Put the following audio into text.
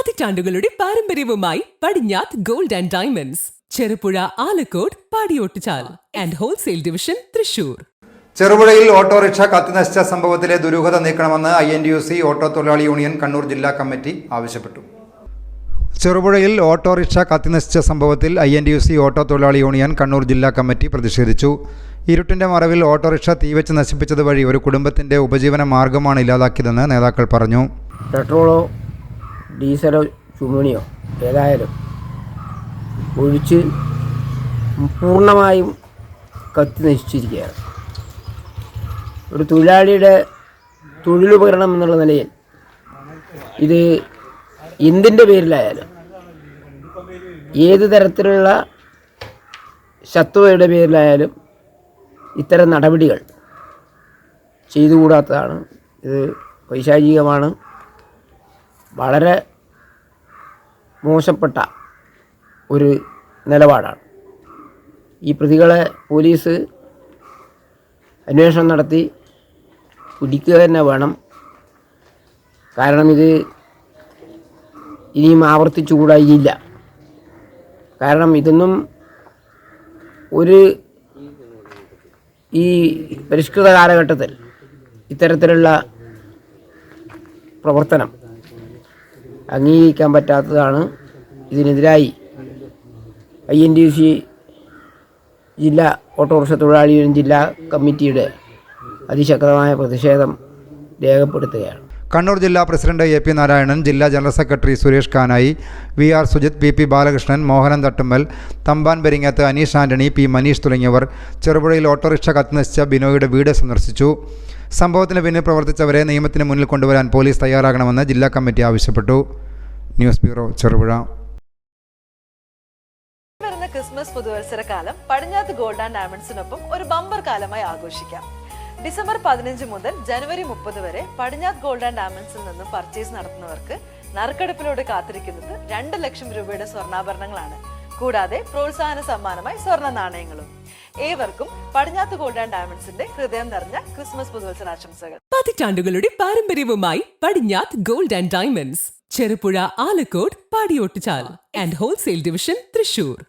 പതിറ്റാണ്ടുകളുടെ പാരമ്പര്യവുമായി Padinjath gold and diamonds Cherupuzha Alakode Padiyottuchal and wholesale division Thrissur. ചെറുപുഴയിൽ autorickshaw കത്തിനശിച്ച സംഭവത്തിലെ ദുരൂഹത നീക്കണമെന്ന് I N U C auto തൊഴിലാളി യൂണിയൻ കണ്ണൂർ ജില്ലാ കമ്മിറ്റി ആവശ്യപ്പെട്ടു. ചെറുപുഴയിൽ ഓട്ടോറിക്ഷ കത്തിനശിച്ച സംഭവത്തിൽ I N U C auto തൊഴിലാളി യൂണിയൻ കണ്ണൂർ ജില്ലാ കമ്മിറ്റി പ്രതിഷേധിച്ചു. ഇരുട്ടിന്റെ മറവിൽ ഓട്ടോറിക്ഷ തീവച്ച് നശിപ്പിച്ചത് വഴി ഒരു കുടുംബത്തിന്റെ ഉപജീവന മാർഗമാണ് ഇല്ലാതാക്കിയതെന്ന് നേതാക്കൾ പറഞ്ഞു. പെട്രോളോ ഡീസലോ ചുമണിയോ ഏതായാലും ഒഴിച്ച് പൂർണമായും കത്തി നശിച്ചിരിക്കുകയാണ്. ഒരു തൊഴിലാളിയുടെ തൊഴിലുപകരണം എന്നുള്ള നിലയിൽ ഇത് എന്തിന്റെ പേരിലായാലും ഏത് തരത്തിലുള്ള ശത്രുതയുടെ പേരിലായാലും ഇത്തരം നടപടികൾ ചെയ്തുകൂടാത്തതാണ്. ഇത് പൈശാചികമാണ് വളരെ മോശപ്പെട്ട ഒരു നിലപാടാണ്. ഈ പ്രതികളെ പോലീസ് അന്വേഷണം നടത്തി പിടിക്കുക തന്നെ വേണം. കാരണം ഇത് ഇനിയും ആവർത്തിച്ചുകൂടായില്ല കാരണം ഇതൊന്നും ഒരു ഈ പരിഷ്കൃത കാലഘട്ടത്തിൽ ഇത്തരത്തിലുള്ള പ്രവർത്തനം അംഗീകരിക്കാൻ പറ്റാത്തതാണ് ഇതിനെതിരായി. ഐ എൻ ഡി സി ജില്ലാ ഓട്ടോറിക്ഷ തൊഴിലാളി ജില്ലാ കമ്മിറ്റിയുടെ അതിശക്തമായ പ്രതിഷേധം രേഖപ്പെടുത്തുകയാണ്. കണ്ണൂർ ജില്ലാ പ്രസിഡന്റ് എ പി നാരായണൻ ജില്ലാ general secretary Suresh Kanayi V R Sujith P P Balakrishnan Mohanan Thattummal Thampan Peringath Aneesh Antony P Maneesh തുടങ്ങിയവർ ചെറുപുഴയിൽ ഓട്ടോറിക്ഷ കത്തിനശിച്ച ബിനോയുടെ വീട് സന്ദർശിച്ചു. സംഭവത്തിന് പിന്നിൽ പ്രവർത്തിച്ചവരെ നിയമത്തിന് മുന്നിൽ കൊണ്ടുവരാൻ പോലീസ് തയ്യാറാകണമെന്ന് ജില്ലാ കമ്മിറ്റി ആവശ്യപ്പെട്ടു. News bureau Cherupuzha. വരുന്ന ക്രിസ്മസ് പുതുവത്സരകാലം പടിഞ്ഞാത്ത് ഗോൾഡ് ആൻഡ് ഡയമണ്ട്സിനൊപ്പം ഒരു ബമ്പർ കാലമായി ആഘോഷിക്കാം. ഡിസംബർ പതിനഞ്ച് മുതൽ ജനുവരി മുപ്പത് വരെ പടിഞ്ഞാത്ത് ഗോൾഡ് ആൻഡ് ഡയമണ്ട്സിൽ നിന്നും പർച്ചേസ് നടത്തുന്നവർക്ക് നറുക്കെടുപ്പിലൂടെ കാത്തിരിക്കുന്നത് രണ്ട് ലക്ഷം രൂപയുടെ സ്വർണാഭരണങ്ങളാണ്. കൂടാതെ പ്രോത്സാഹന സമ്മാനമായി സ്വർണ നാണയങ്ങളും. ഏവർക്കും പടിഞ്ഞാത്ത് ഗോൾഡ് ആൻഡ് ഡയമണ്ട്സിന്റെ ഹൃദയം നിറഞ്ഞ ക്രിസ്മസ് പുതുവത്സരാശംസകൾ. പതിറ്റാണ്ടുകളുടെ പാരമ്പര്യവുമായി Padinjath gold and diamonds. Cherupuzha Alakode Padiyottuchal and wholesale division Thrissur.